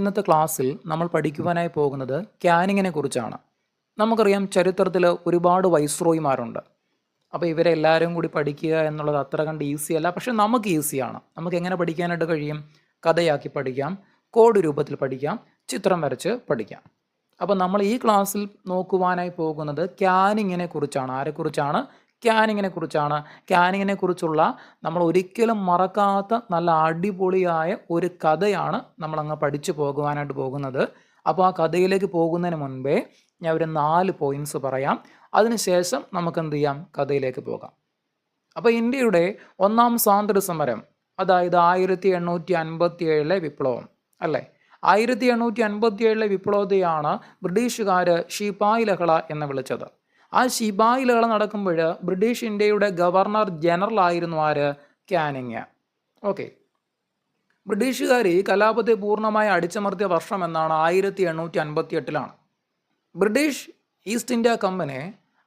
ഇന്നത്തെ ക്ലാസ്സിൽ നമ്മൾ പഠിക്കുവാനായി പോകുന്നത് ക്യാനിങ്ങിനെ കുറിച്ചാണ്. നമുക്കറിയാം ചരിത്രത്തിൽ ഒരുപാട് വൈസ്രോയിമാരുണ്ട്. അപ്പോൾ ഇവരെ എല്ലാവരും കൂടി പഠിക്കുക എന്നുള്ളത് അത്ര കണ്ട് ഈസി അല്ല. പക്ഷെ നമുക്ക് ഈസിയാണ് നമുക്ക് എങ്ങനെ പഠിക്കാനായിട്ട് കഴിയും? കഥയാക്കി പഠിക്കാം. കോഡ് രൂപത്തിൽ പഠിക്കാം. ചിത്രം വരച്ച് പഠിക്കാം. അപ്പോൾ നമ്മൾ ഈ ക്ലാസ്സിൽ നോക്കുവാനായി പോകുന്നത് ക്യാനിങ്ങിനെ കുറിച്ചാണ്. ആരെക്കുറിച്ചാണ് ക്യാനിങ്ങിനെ കുറിച്ചാണ്. ക്യാനിങ്ങിനെ കുറിച്ചുള്ള നമ്മൾ ഒരിക്കലും മറക്കാത്ത നല്ല അടിപൊളിയായ ഒരു കഥയാണ് നമ്മളങ്ങ് പഠിച്ചു പോകുവാനായിട്ട് പോകുന്നത്. അപ്പോൾ ആ കഥയിലേക്ക് പോകുന്നതിന് മുൻപേ ഞാൻ ഒരു നാല് പോയിന്റ്സ് പറയാം. അതിനുശേഷം നമുക്ക് എന്ത് ചെയ്യാം? കഥയിലേക്ക് പോകാം. അപ്പോൾ ഇന്ത്യയുടെ ഒന്നാം സ്വാതന്ത്ര്യ സമരം അതായത് ആയിരത്തി എണ്ണൂറ്റി അൻപത്തി ഏഴിലെ വിപ്ലവം അല്ലേ? ആയിരത്തി എണ്ണൂറ്റി അൻപത്തി ഏഴിലെ വിപ്ലവത്തെയാണ് ബ്രിട്ടീഷുകാർ ഷിപായ് ലഹള എന്ന് വിളിച്ചത്. ആ ഷിപായി നടക്കുമ്പോൾ ബ്രിട്ടീഷ് ഇന്ത്യയുടെ ഗവർണർ ജനറൽ ആയിരുന്നു ആര്? Canning okay. ബ്രിട്ടീഷുകാർ ഈ കലാപത്തെ പൂർണമായി അടിച്ചമർത്തിയ വർഷം എന്നാണ് ആയിരത്തി എണ്ണൂറ്റി അൻപത്തി എട്ടിലാണ് ബ്രിട്ടീഷ് ഈസ്റ്റ് ഇന്ത്യ കമ്പനി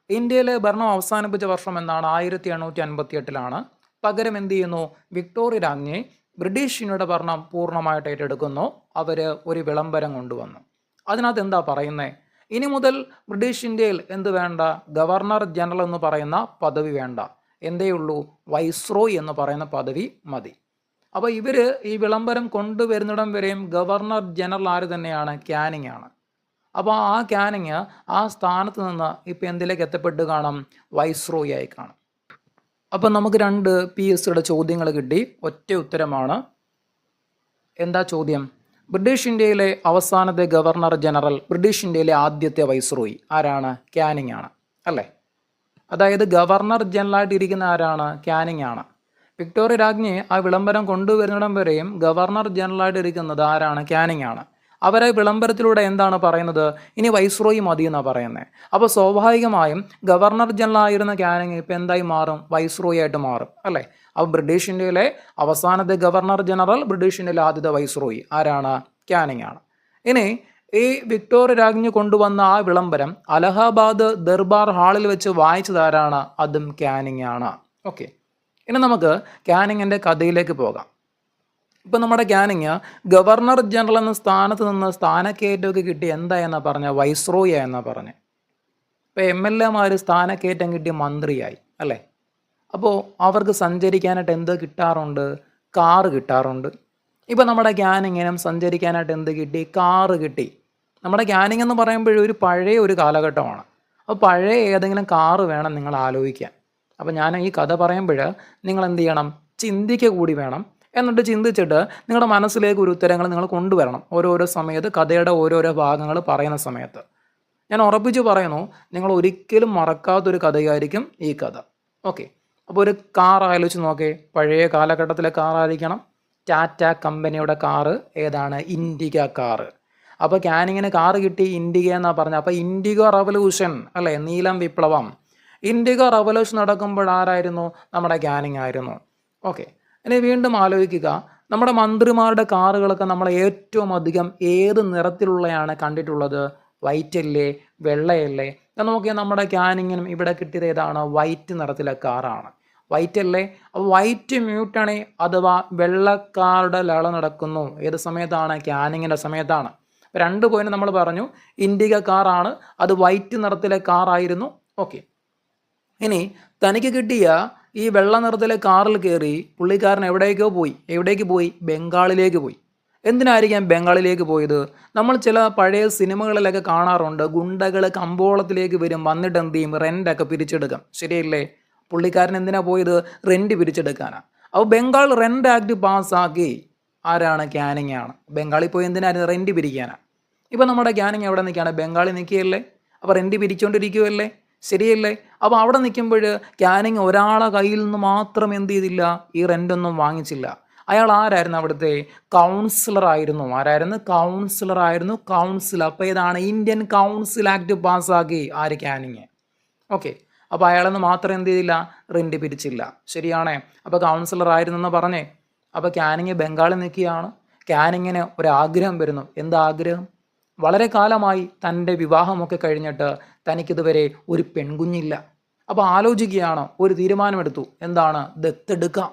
ഇന്ത്യയിലെ ഭരണം അവസാനിപ്പിച്ച വർഷം എന്നാണ് ആയിരത്തി എണ്ണൂറ്റി അൻപത്തി എട്ടിലാണ് പകരം എന്ത് ചെയ്യുന്നു? വിക്ടോറിയ രാജ്ഞി ബ്രിട്ടീഷ് ഭരണം പൂർണമായിട്ട് ഏറ്റെടുക്കുന്നു. അവർ ഒരു വിളംബരം കൊണ്ടുവന്നു. അതിനകത്ത് എന്താ പറയുന്നത് ഇനി മുതൽ ബ്രിട്ടീഷ് ഇന്ത്യയിൽ എന്ത് വേണ്ട? ഗവർണർ ജനറൽ എന്ന് പറയുന്ന പദവി വേണ്ട. എന്തേ ഉള്ളൂ? വൈസ്രോയ് എന്ന് പറയുന്ന പദവി മതി. അപ്പോൾ ഇവർ ഈ വിളംബരം കൊണ്ടുവരുന്നിടം വരെയും ഗവർണർ ജനറൽ ആര് തന്നെയാണ്? ക്യാനിങ് ആണ്. അപ്പോൾ ആ ക്യാനിങ് ആ സ്ഥാനത്ത് നിന്ന് ഇപ്പോൾ എന്തിലേക്ക് എത്തപ്പെട്ട് കാണാം? വൈസ്രോയി ആയി കാണും. അപ്പം നമുക്ക് രണ്ട് പി എസ് സിയുടെ ചോദ്യങ്ങൾ കിട്ടി. ഒറ്റ ഉത്തരമാണ്. എന്താ ചോദ്യം? ബ്രിട്ടീഷ് ഇന്ത്യയിലെ അവസാനത്തെ ഗവർണർ ജനറൽ ബ്രിട്ടീഷ് ഇന്ത്യയിലെ ആദ്യത്തെ വൈസ്രോയി ആരാണ്? ക്യാനിങ് ആണ്. അല്ലേ? അതായത് ഗവർണർ ജനറലായിട്ട് ഇരിക്കുന്ന ആരാണ്? ക്യാനിങ് ആണ്. വിക്ടോറിയ രാജ്ഞി ആ വിളംബരം കൊണ്ടുവരുന്നിടം വരെയും ഗവർണർ ജനറലായിട്ട് ഇരിക്കുന്നത് ആരാണ്? ക്യാനിങ് ആണ്. അവരെ വിളംബരത്തിലൂടെ എന്താണ് പറയുന്നത്? ഇനി വൈസ്രോയി മതി എന്നാണ് പറയുന്നത് അപ്പോൾ സ്വാഭാവികമായും ഗവർണർ ജനറൽ ആയിരുന്ന കാനിങ് ഇപ്പം എന്തായി മാറും? വൈസ്രോയി ആയിട്ട് മാറും അല്ലേ? അപ്പോൾ ബ്രിട്ടീഷ് ഇന്ത്യയിലെ അവസാനത്തെ ഗവർണർ ജനറൽ ബ്രിട്ടീഷ് ഇന്ത്യയിലെ ആദ്യത്തെ വൈസ്രോയി ആരാണ്? കാനിങ് ആണ്. ഇനി ഈ വിക്ടോറിയ രാജ്ഞി കൊണ്ടുവന്ന ആ വിളംബരം അലഹബാദ് ദർബാർ ഹാളിൽ വെച്ച് വായിച്ചതാരാണ് അതും കാനിങ് ആണ്. ഓക്കെ. ഇനി നമുക്ക് കാനിങ്ങിന്റെ കഥയിലേക്ക് പോകാം. ഇപ്പം നമ്മുടെ ക്യാനിങ് ഗവർണർ ജനറൽ എന്ന സ്ഥാനത്ത് നിന്ന് സ്ഥാനക്കയറ്റമൊക്കെ കിട്ടി എന്താ എന്നാ പറഞ്ഞ വൈസ്രോയ എന്നാ പറഞ്ഞത് ഇപ്പം എം എൽ എമാർ സ്ഥാനക്കയറ്റം കിട്ടിയ മന്ത്രിയായി അല്ലേ? അപ്പോൾ അവർക്ക് സഞ്ചരിക്കാനായിട്ട് എന്ത് കിട്ടാറുണ്ട്? കാറ് കിട്ടാറുണ്ട്. ഇപ്പം നമ്മുടെ ക്യാനിങ്ങിനും സഞ്ചരിക്കാനായിട്ട് എന്ത് കിട്ടി? കാറ് കിട്ടി. നമ്മുടെ ക്യാനിങ് എന്ന് പറയുമ്പോഴും ഒരു പഴയ ഒരു കാലഘട്ടമാണ്. അപ്പോൾ പഴയ ഏതെങ്കിലും കാറ് വേണം നിങ്ങൾ ആലോചിക്കാൻ അപ്പോൾ ഞാൻ ഈ കഥ പറയുമ്പോൾ നിങ്ങൾ എന്ത് ചെയ്യണം? ചിന്തിക്കുക കൂടി വേണം എന്നിട്ട് ചിന്തിച്ചിട്ട് നിങ്ങളുടെ മനസ്സിലേക്ക് ഒരു ഉത്തരങ്ങൾ നിങ്ങൾ കൊണ്ടുവരണം. ഓരോരോ സമയത്ത് കഥയുടെ ഓരോരോ ഭാഗങ്ങൾ പറയുന്ന സമയത്ത്. ഞാൻ ഉറപ്പിച്ച് പറയുന്നു നിങ്ങൾ ഒരിക്കലും മറക്കാത്തൊരു കഥയായിരിക്കും ഈ കഥ. ഓക്കെ അപ്പോൾ ഒരു കാർ ആലോചിച്ച് നോക്കേ. പഴയ കാലഘട്ടത്തിലെ കാർ ആയിരിക്കണം. ടാറ്റ കമ്പനിയുടെ കാറ് ഏതാണ്? ഇൻഡിക കാറ് അപ്പോൾ ക്യാനിങ്ങിന് കാറ് കിട്ടി ഇൻഡിക എന്നാണ് പറഞ്ഞത്. അപ്പോൾ ഇൻഡിഗോ റവല്യൂഷൻ അല്ലേ? നീലം വിപ്ലവം. ഇൻഡിഗോ റവല്യൂഷൻ നടക്കുമ്പോൾ ആരായിരുന്നു? നമ്മുടെ ക്യാനിങ് ആയിരുന്നു. ഓക്കെ ഇനി വീണ്ടും ആലോചിക്കുക. നമ്മുടെ മന്ത്രിമാരുടെ കാറുകളൊക്കെ നമ്മൾ ഏറ്റവും അധികം ഏത് നിറത്തിലുള്ളയാണ് കണ്ടിട്ടുള്ളത്? വൈറ്റ് അല്ലേ? വെള്ളയല്ലേ? എന്നാൽ നോക്കിയാൽ നമ്മുടെ ക്യാനിങ്ങിനും ഇവിടെ കിട്ടിയത് ഏതാണ്? വൈറ്റ് നിറത്തിലെ കാറാണ്. വൈറ്റ് അല്ലേ? അപ്പോൾ വൈറ്റ് മ്യൂട്ടണി അഥവാ വെള്ളക്കാരുടെ ലള നടക്കുന്നു. ഏത് സമയത്താണ്? ക്യാനിങ്ങിന്റെ സമയത്താണ്. രണ്ട് പോയിന്റ് നമ്മൾ പറഞ്ഞു. ഇൻഡിക കാറാണ്. അത് വൈറ്റ് നിറത്തിലെ കാറായിരുന്നു. ഓക്കെ ഇനി തനിക്ക് കിട്ടിയ ഈ വെള്ള നിറത്തിലെ കാറിൽ കയറി പുള്ളിക്കാരൻ എവിടേക്കോ പോയി എവിടേക്ക് പോയി? ബംഗാളിലേക്ക് പോയി. എന്തിനായിരിക്കാം ബംഗാളിലേക്ക് പോയത്? നമ്മൾ ചില പഴയ സിനിമകളിലൊക്കെ കാണാറുണ്ട് ഗുണ്ടകൾ കമ്പോളത്തിലേക്ക് വരും വന്നിട്ട് എന്ത് ചെയ്യും? റെന്റൊക്കെ പിരിച്ചെടുക്കാം. ശരിയല്ലേ? പുള്ളിക്കാരൻ എന്തിനാ പോയത്? റെന്റ് പിരിച്ചെടുക്കാനാണ് അപ്പോൾ ബംഗാൾ റെന്റ് ആക്ട് പാസ്സാക്കി ആരാണ്? ക്യാനിങ് ആണ്. ബംഗാളിൽ പോയി എന്തിനായിരുന്നു? റെന്റ് പിരിക്കാനാണ് ഇപ്പോൾ നമ്മുടെ ക്യാനിങ് എവിടെ നിൽക്കുകയാണ്? ബംഗാളിൽ നിൽക്കുകയല്ലേ? അപ്പോൾ റെന്റ് പിരിച്ചുകൊണ്ടിരിക്കുകയല്ലേ ശരിയല്ലേ? അപ്പോൾ അവിടെ നിൽക്കുമ്പോൾ ക്യാനിങ് ഒരാളെ കയ്യിൽ നിന്ന് മാത്രം എന്ത് ചെയ്തില്ല? ഈ റെന്റൊന്നും വാങ്ങിച്ചില്ല. അയാൾ ആരായിരുന്നു അവിടുത്തെ? കൗൺസിലർ ആയിരുന്നു. ആരായിരുന്നു? കൗൺസിലർ ആയിരുന്നു. കൗൺസിൽ അപ്പോൾ ഇതാണ് ഇന്ത്യൻ കൗൺസിൽ ആക്ട് പാസ്സാക്കി. ആര്? ക്യാനിങ്. ഓക്കെ. അപ്പോൾ അയാളെന്ന് മാത്രം എന്ത് ചെയ്തില്ല? റെന്റ് പിരിച്ചില്ല. ശരിയാണേ. അപ്പോൾ കൗൺസിലർ ആയിരുന്നെന്ന് പറഞ്ഞേ. അപ്പോൾ ക്യാനിങ് ബംഗാളിൽ നിൽക്കുകയാണ്. ക്യാനിങ്ങിന് ഒരാഗ്രഹം വരുന്നു. എന്താ ആഗ്രഹം? വളരെ കാലമായി തന്റെ വിവാഹമൊക്കെ കഴിഞ്ഞിട്ട് തനിക്കിതുവരെ ഒരു പെൺകുഞ്ഞില്ല. അപ്പോൾ ആലോചിക്കുകയാണ് ഒരു തീരുമാനമെടുത്തു. എന്താണ്? ദത്തെടുക്കാം.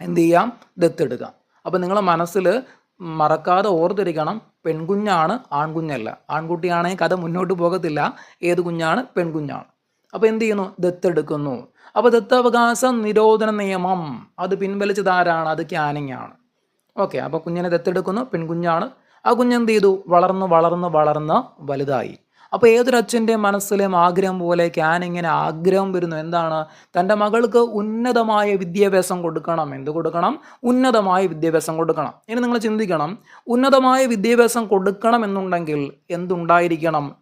എന്ത് ചെയ്യാം? ദത്തെടുക്കാം. അപ്പോൾ നിങ്ങളെ മനസ്സിൽ മറക്കാതെ ഓർത്തിരിക്കണം പെൺകുഞ്ഞാണ് ആൺകുഞ്ഞല്ല. ആൺകുട്ടിയാണെങ്കിൽ കഥ മുന്നോട്ട് പോകത്തില്ല ഏത് കുഞ്ഞാണ്? പെൺകുഞ്ഞാണ്. അപ്പോൾ എന്ത് ചെയ്യുന്നു? ദത്തെടുക്കുന്നു. അപ്പോൾ ദത്തവകാശ നിരോധന നിയമം അത് പിൻവലിച്ചതാരാണ് അത് ക്യാനിങ് ആണ് ഓക്കെ അപ്പോൾ കുഞ്ഞിനെ ദത്തെടുക്കുന്നു പെൺകുഞ്ഞാണ് ആ കുഞ്ഞെന്ത് ചെയ്തു? വളർന്ന് വളർന്ന് വളർന്ന് വലുതായി. അപ്പോൾ ഏതൊരച്ഛന്റെ മനസ്സിലെയും ആഗ്രഹം പോലെ ക്യാനിങ്ങിന് ആഗ്രഹം വരുന്നു. എന്താണ്? തന്റെ മകൾക്ക് ഉന്നതമായ വിദ്യാഭ്യാസം കൊടുക്കണം. എന്ത് കൊടുക്കണം? ഉന്നതമായ വിദ്യാഭ്യാസം കൊടുക്കണം. ഇനി നിങ്ങൾ ചിന്തിക്കണം. ഉന്നതമായ വിദ്യാഭ്യാസം കൊടുക്കണം എന്നുണ്ടെങ്കിൽ എന്തുണ്ടായിരിക്കണം?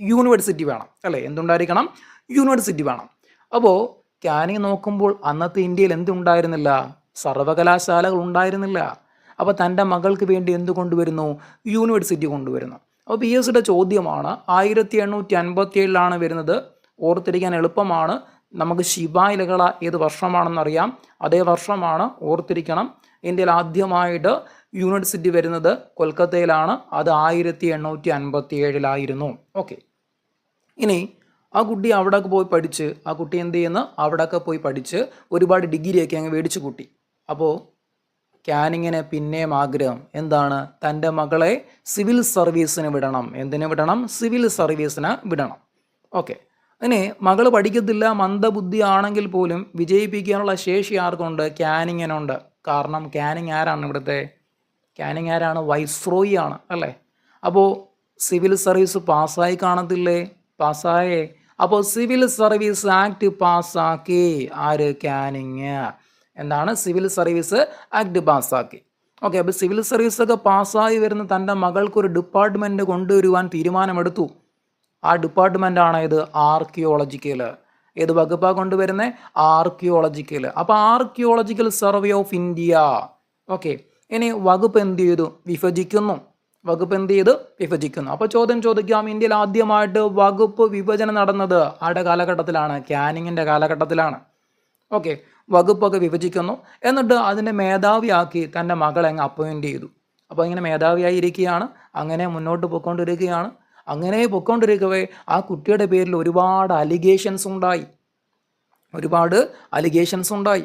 യൂണിവേഴ്സിറ്റി വേണം. അല്ലേ? എന്തുണ്ടായിരിക്കണം? യൂണിവേഴ്സിറ്റി വേണം. അപ്പോൾ ക്യാനിങ് നോക്കുമ്പോൾ അന്നത്തെ ഇന്ത്യയിൽ എന്തുണ്ടായിരുന്നില്ല? സർവകലാശാലകൾ ഉണ്ടായിരുന്നില്ല. അപ്പോൾ തന്റെ മകൾക്ക് വേണ്ടി എന്ത് കൊണ്ടുവരുന്നു? യൂണിവേഴ്സിറ്റി കൊണ്ടുവരുന്നു. അപ്പോൾ പി എസ് സിയുടെ ചോദ്യമാണ് ആയിരത്തി എണ്ണൂറ്റി അൻപത്തി ഏഴിലാണ് വരുന്നത്. ഓർത്തിരിക്കാൻ എളുപ്പമാണ്. നമുക്ക് ശിവായ് ലഹള ഏത് വർഷമാണെന്നറിയാം. അതേ വർഷമാണ് ഓർത്തിരിക്കണം. ഇന്ത്യയിൽ ആദ്യമായിട്ട് യൂണിവേഴ്സിറ്റി വരുന്നത് കൊൽക്കത്തയിലാണ്. അത് ആയിരത്തി എണ്ണൂറ്റി അൻപത്തി ഏഴിലായിരുന്നു ഓക്കെ ഇനി ആ കുട്ടി അവിടെയൊക്കെ പോയി പഠിച്ച് ആ കുട്ടി എന്ത് ചെയ്യുന്നു? അവിടെയൊക്കെ പോയി പഠിച്ച് ഒരുപാട് ഡിഗ്രിയൊക്കെ അങ്ങ് മേടിച്ചു കൂട്ടി. അപ്പോൾ ക്യാനിങ്ങിന് പിന്നെയും ആഗ്രഹം. എന്താണ്? തന്റെ മകളെ സിവിൽ സർവീസിന് വിടണം. എന്തിനു വിടണം? സിവിൽ സർവീസിന് വിടണം. ഓക്കെ. ഇനി മകൾ പഠിക്കത്തില്ല മന്ദബുദ്ധി ആണെങ്കിൽ പോലും വിജയിപ്പിക്കാനുള്ള ശേഷി ആർക്കുണ്ട്? കാനിങ്ങനുണ്ട് കാരണം കാനിങ് ആരാണ് ഇവിടുത്തെ? കാനിങ് ആരാണ്? വൈസ്രോയി ആണ് അല്ലേ? അപ്പോൾ സിവിൽ സർവീസ് പാസ്സായി കാണത്തില്ലേ? പാസ്സായേ. അപ്പോൾ സിവിൽ സർവീസ് ആക്ട് പാസ്സാക്കി. ആര്? ക്യാനിങ്. എന്താണ്? സിവിൽ സർവീസ് ആക്ട് പാസ്സാക്കി. ഓക്കെ അപ്പോൾ സിവിൽ സർവീസൊക്കെ പാസ്സായി വരുന്ന തന്റെ മകൾക്കൊരു ഡിപ്പാർട്ട്മെന്റ് കൊണ്ടുവരുവാൻ തീരുമാനമെടുത്തു. ആ ഡിപ്പാർട്ട്മെന്റ് ആണ് ഇത് ആർക്കിയോളജിക്കൽ. ഏത് വകുപ്പാണ് കൊണ്ടുവരുന്നത് ആർക്കിയോളജിക്കൽ. അപ്പോൾ archaeological survey of India. Okay ഇനി വകുപ്പ് എന്ത് ചെയ്തു? വിഭജിക്കുന്നു. വകുപ്പ് എന്ത് ചെയ്തു? വിഭജിക്കുന്നു. അപ്പോൾ ചോദ്യം ചോദിക്കാം ഇന്ത്യയിൽ ആദ്യമായിട്ട് വകുപ്പ് വിഭജനം നടന്നത് ആരുടെ കാലഘട്ടത്തിലാണ്? ക്യാനിങ്ങിന്റെ കാലഘട്ടത്തിലാണ്. ഓക്കെ വകുപ്പൊക്കെ വിഭജിക്കുന്നു. എന്നിട്ട് അതിന്റെ മേധാവിയാക്കി തന്റെ മകളെ അങ്ങ് അപ്പോയിന്റ് ചെയ്തു. അപ്പോൾ ഇങ്ങനെ മേധാവിയായി ഇരിക്കുകയാണ് അങ്ങനെ മുന്നോട്ട് പോയിക്കൊണ്ടിരിക്കുകയാണ്. അങ്ങനെ പൊയ്ക്കൊണ്ടിരിക്കവേ ആ കുട്ടിയുടെ പേരിൽ ഒരുപാട് അലിഗേഷൻസ് ഉണ്ടായി. ഒരുപാട് അലിഗേഷൻസ് ഉണ്ടായി.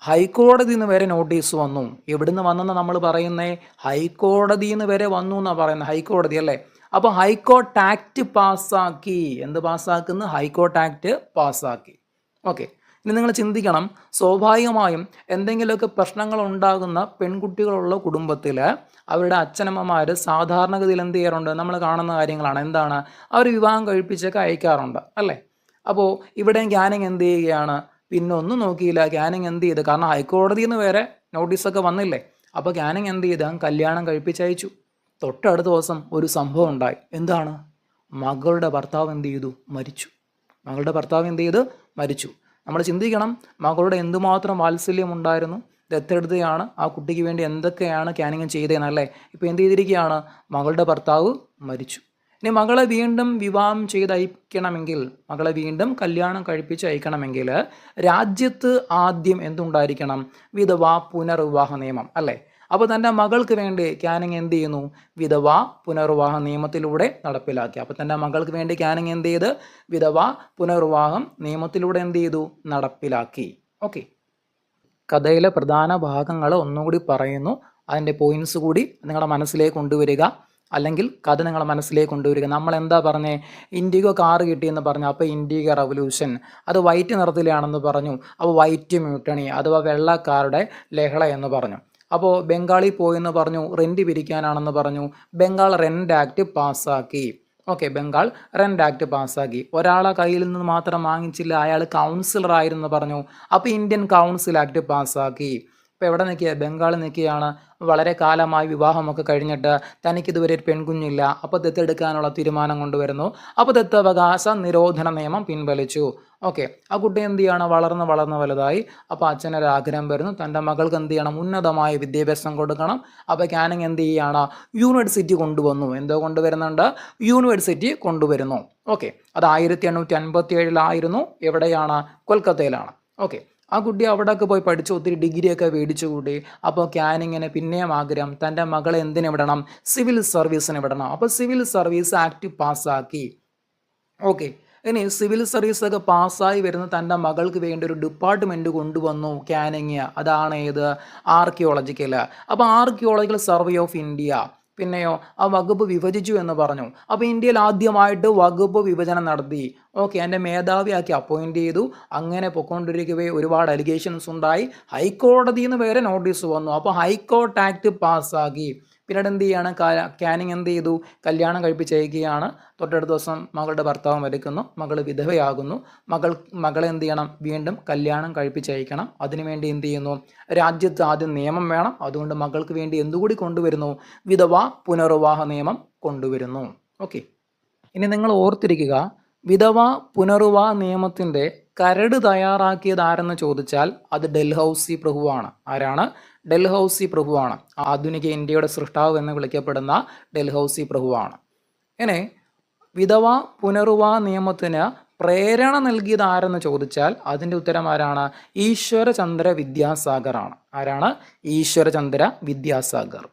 ഹൈക്കോടതിയിൽ നിന്ന് വരെ നോട്ടീസ് വന്നു. എവിടുന്ന് വന്നെന്ന് നമ്മൾ പറയുന്നേ? ഹൈക്കോടതിയിൽ നിന്ന് വരെ വന്നു എന്നാണ് പറയുന്നത്? ഹൈക്കോടതി അല്ലേ? അപ്പോൾ ഹൈക്കോർട്ട് ആക്ട് പാസ്സാക്കി. എന്ത് പാസ്സാക്കുന്നു? ഹൈക്കോർട്ട് ആക്ട് പാസ്സാക്കി. ഓക്കെ. ഇനി നിങ്ങൾ ചിന്തിക്കണം. സ്വാഭാവികമായും എന്തെങ്കിലുമൊക്കെ പ്രശ്നങ്ങൾ ഉണ്ടാകുന്ന പെൺകുട്ടികളുള്ള കുടുംബത്തിൽ അവരുടെ അച്ഛനമ്മമാർ സാധാരണഗതിയിൽ എന്ത് ചെയ്യാറുണ്ട്? നമ്മൾ കാണുന്ന കാര്യങ്ങളാണ്. എന്താണ്? അവർ വിവാഹം കഴിപ്പിച്ചൊക്കെ അയക്കാറുണ്ട്. അല്ലേ? അപ്പോൾ ഇവിടെ ഗ്യാനിങ് എന്ത് ചെയ്യുകയാണ്? പിന്നെ ഒന്നും നോക്കിയില്ല. ഗ്യാനിങ് എന്ത് ചെയ്ത്? കാരണം ഹൈക്കോടതിയിൽ നിന്ന് വരെ നോട്ടീസൊക്കെ വന്നില്ലേ? അപ്പോൾ ഗ്യാനിങ് എന്ത് ചെയ്ത്? കല്യാണം കഴിപ്പിച്ചയച്ചു. തൊട്ടടുത്ത ദിവസം ഒരു സംഭവം ഉണ്ടായി. എന്താണ്? മകളുടെ ഭർത്താവ് എന്ത് ചെയ്തു? മരിച്ചു. മകളുടെ ഭർത്താവ് എന്ത് ചെയ്ത്? മരിച്ചു. നമ്മൾ ചിന്തിക്കണം മകളുടെ എന്തുമാത്രം വാത്സല്യം ഉണ്ടായിരുന്നു ദത്തെടുത്തയാണ് ആ കുട്ടിക്ക് വേണ്ടി എന്തൊക്കെയാണ് ക്യാനിങ് ചെയ്തതെന്നല്ലേ ഇപ്പോൾ എന്ത് ചെയ്തിരിക്കുകയാണ്? മകളുടെ ഭർത്താവ് മരിച്ചു. ഇനി മകളെ വീണ്ടും വിവാഹം ചെയ്ത് അയക്കണമെങ്കിൽ മകളെ വീണ്ടും കല്യാണം കഴിപ്പിച്ച് അയക്കണമെങ്കിൽ രാജ്യത്ത് ആദ്യം എന്തുണ്ടായിരിക്കണം? വിധവാ പുനർവിവാഹ നിയമം അല്ലേ? അപ്പോൾ തന്റെ മകൾക്ക് വേണ്ടി ക്യാനിങ് എന്ത് ചെയ്യുന്നു? വിധവ പുനർവിവാഹ നിയമത്തിലൂടെ നടപ്പിലാക്കി. അപ്പോൾ തന്റെ മകൾക്ക് വേണ്ടി ക്യാനിങ് എന്ത് ചെയ്ത്? വിധവ പുനർവിവാഹം നിയമത്തിലൂടെ എന്ത് ചെയ്തു? നടപ്പിലാക്കി. ഓക്കെ. കഥയിലെ പ്രധാന ഭാഗങ്ങൾ ഒന്നുകൂടി പറയുന്നു. അതിന്റെ പോയിന്റ്സ് കൂടി നിങ്ങളുടെ മനസ്സിലേക്ക് കൊണ്ടുവരിക. അല്ലെങ്കിൽ കഥ നിങ്ങളുടെ മനസ്സിലേക്ക് കൊണ്ടുവരിക. നമ്മൾ എന്താ പറഞ്ഞേ? ഇൻഡിഗോ കാറ് കിട്ടിയെന്ന് പറഞ്ഞു. അപ്പോൾ ഇൻഡിഗോ റവല്യൂഷൻ. അത് വൈറ്റ് നിറത്തിലാണെന്ന് പറഞ്ഞു. അപ്പോൾ വൈറ്റ് മ്യൂട്ടണി അഥവാ വെള്ള വെള്ളക്കാരുടെ ലഹള എന്ന് പറഞ്ഞു. അപ്പോൾ ബംഗാളിൽ പോയെന്ന് പറഞ്ഞു റെന്റ് പിരിക്കാനാണെന്ന് പറഞ്ഞു. ബംഗാൾ റെന്റ് ആക്ട് പാസ്സാക്കി. ഓക്കെ ബംഗാൾ റെന്റ് ആക്ട് പാസ്സാക്കി. ഒരാളെ കയ്യിൽ നിന്ന് മാത്രം വാങ്ങിച്ചില്ല അയാൾ കൗൺസിലർ ആയിരുന്നു പറഞ്ഞു. അപ്പോൾ ഇന്ത്യൻ കൗൺസിൽ ആക്ട് പാസ്സാക്കി. ഇപ്പോൾ എവിടെ നിൽക്കുക ബംഗാളിൽ നിൽക്കുകയാണ്. വളരെ കാലമായി വിവാഹമൊക്കെ കഴിഞ്ഞിട്ട് തനിക്കിതുവരെ ഒരു പെൺകുഞ്ഞില്ല. അപ്പോൾ ദത്തെടുക്കാനുള്ള തീരുമാനം കൊണ്ടുവരുന്നു. അപ്പോൾ ദത്തവകാശ നിരോധന നിയമം പിൻവലിച്ചു. ഓക്കെ. ആ കുട്ടി എന്ത് ചെയ്യണം? വളർന്ന് വളർന്ന് വലുതായി. അപ്പോൾ അച്ഛനൊരു ആഗ്രഹം വരുന്നു. തന്റെ മകൾക്ക് എന്ത് ചെയ്യണം? ഉന്നതമായ വിദ്യാഭ്യാസം കൊടുക്കണം. അപ്പോൾ ക്യാനിങ് എന്ത് ചെയ്യുകയാണ് യൂണിവേഴ്സിറ്റി കൊണ്ടുവന്നു. എന്തോ കൊണ്ടുവരുന്നുണ്ട്? യൂണിവേഴ്സിറ്റി കൊണ്ടുവരുന്നു. ഓക്കെ. അത് ആയിരത്തി എണ്ണൂറ്റി അൻപത്തി ഏഴിലായിരുന്നു എവിടെയാണ്? കൊൽക്കത്തയിലാണ്. ഓക്കെ. ആ കുട്ടി അവിടെയൊക്കെ പോയി പഠിച്ച് ഒത്തിരി ഡിഗ്രിയൊക്കെ മേടിച്ചു കൂട്ടി അപ്പോൾ ക്യാനിങ്ങിന് പിന്നെയും ആഗ്രഹം തന്റെ മകളെ എന്തിനു വിടണം? സിവിൽ സർവീസിന് വിടണം. അപ്പോൾ സിവിൽ സർവീസ് ആക്ട് പാസ്സാക്കി. ഓക്കെ. ഇനി സിവിൽ സർവീസൊക്കെ പാസ്സായി വരുന്ന തന്റെ മകൾക്ക് വേണ്ടി ഒരു ഡിപ്പാർട്ട്മെന്റ് കൊണ്ടുവന്നു ക്യാനിങ്. അതാണ് ഏത്? ആർക്കിയോളജിക്കൽ അപ്പോൾ ആർക്കിയോളജിക്കൽ സർവേ ഓഫ് ഇന്ത്യ. പിന്നെയോ ആ വകുപ്പ് വിഭജിച്ചു എന്ന് പറഞ്ഞു. അപ്പോൾ ഇന്ത്യയിൽ ആദ്യമായിട്ട് വകുപ്പ് വിഭജനം നടത്തി. ഓക്കെ എന്റെ മേധാവിയാക്കി അപ്പോയിന്റ് ചെയ്തു. അങ്ങനെ പൊയ്ക്കൊണ്ടിരിക്കവേ ഒരുപാട് അലിഗേഷൻസ് ഉണ്ടായി. ഹൈക്കോടതിയിൽ നിന്ന് വരെ നോട്ടീസ് വന്നു. അപ്പോൾ ഹൈക്കോർട്ട് ആക്ട് പാസ്സാക്കി പിന്നീട് എന്ത് ചെയ്യാണ് കാനിങ് എന്ത് ചെയ്തു കല്യാണം കഴിപ്പിച്ചയക്കുകയാണ്. തൊട്ടടുത്ത ദിവസം മകളുടെ ഭർത്താവ് മരിക്കുന്നു. മകൾ വിധവയാകുന്നു. മകൾ മകളെ എന്ത് ചെയ്യണം വീണ്ടും കല്യാണം കഴിപ്പിച്ചയക്കണം. അതിനുവേണ്ടി എന്ത് ചെയ്യുന്നു രാജ്യത്ത് ആദ്യം നിയമം വേണം. അതുകൊണ്ട് മകൾക്ക് വേണ്ടി എന്തുകൂടി കൊണ്ടുവരുന്നു? വിധവ പുനർവിവാഹ നിയമം കൊണ്ടുവരുന്നു. ഓക്കെ. ഇനി നിങ്ങൾ ഓർത്തിരിക്കുക. വിധവ പുനർവിവാഹ നിയമത്തിന്റെ കരട് തയ്യാറാക്കിയത് ആരെന്ന് ചോദിച്ചാൽ അത് ഡൽഹൌസി പ്രഭുവാണ്. ആരാണ്? ഡൽഹൌസി പ്രഭുവാണ്. ആധുനിക ഇന്ത്യയുടെ സൃഷ്ടാവ് എന്ന് വിളിക്കപ്പെടുന്ന ഡൽഹൌസി പ്രഭുവാണ്. ഇനി വിധവ പുനർവാ നിയമത്തിന് പ്രേരണ നൽകിയത് ആരെന്ന് ചോദിച്ചാൽ അതിന്റെ ഉത്തരം ആരാണ്? ഈശ്വരചന്ദ്ര വിദ്യാസാഗർ ആണ് ആരാണ്? ഈശ്വരചന്ദ്ര വിദ്യാസാഗർ.